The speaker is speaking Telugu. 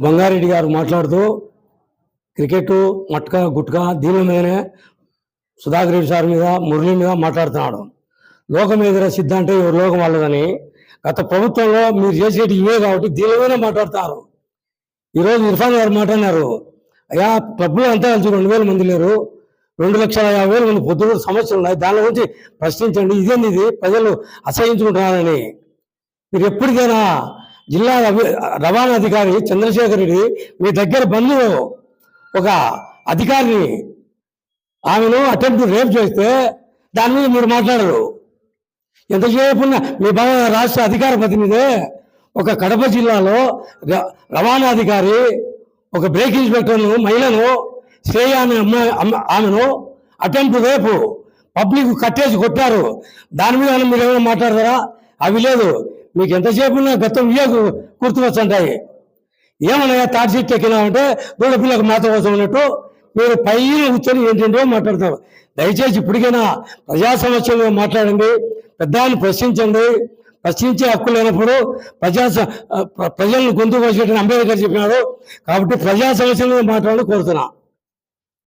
బంగారెడ్డి గారు మాట్లాడుతూ క్రికెట్ మట్కా గుట్కా దీని మీదనే సుధాకర్ రెడ్డి సార్ మీద మురళి మీద మాట్లాడుతున్నాడు. లోకం ఎదుర సిద్ధాంతం ఎవరు లోకం వాళ్ళదని. గత ప్రభుత్వంలో మీరు చేసేటి ఇవే కాబట్టి దీని మీదనే మాట్లాడుతున్నారు. ఈరోజు ఇర్ఫాన్ గారు మాట్లాడినారు. అయ్యా క్లబ్లో అంతా కలిసి రెండు వేల మంది లేరు. రెండు లక్షల యాభై వేల మంది పొద్దున సమస్యలు ఉన్నాయి. దాని గురించి ప్రశ్నించండి. ఇదేంది ఇది? ప్రజలు అసహించుకుంటున్నారని. మీరు ఎప్పటికైనా జిల్లా రవి- రవాణా అధికారి చంద్రశేఖర్ రెడ్డి మీ దగ్గర బంధువు ఒక అధికారిని ఆమెను అటెంప్ట్ రేపు చేస్తే దాని మీద మీరు మాట్లాడరు. ఎంతసేపు మీ బాగా రాష్ట్ర అధికార ప్రతినిధి ఒక కడప జిల్లాలో ర- రవాణా అధికారి ఒక బ్రేక్ ఇన్స్పెక్టర్ను మహిళను శ్రేయ అనే అమ్మాయి ఆమెను అటెంప్ట్ రేపు పబ్లిక్ కట్టేసి కొట్టారు. దాని మీద మీరు ఏమైనా మాట్లాడతారా? అవి లేదు. మీకు ఎంతసేపు ఉన్నా గతం ఇవే గు- ఏమన్నా తాటి చెట్టు ఎక్కినామంటే దూడ పిల్లకు మాత కోసం ఉన్నట్టు మీరు పైన కూర్చొని ఏంటంటే మాట్లాడతారు. దయచేసి ఇప్పటికైనా ప్రజా సమస్యలు మాట్లాడండి పెద్దవాళ్ళని ప్రశ్నించండి. ప్రశ్నించే హక్కు లేనప్పుడు ప్రజా స- ప్ర- ప్రజలను గొంతు కోసేటని అంబేద్కర్ చెప్పినాడు. కాబట్టి ప్రజా సమస్యలు మాట్లాడాలని కోరుతున్నా.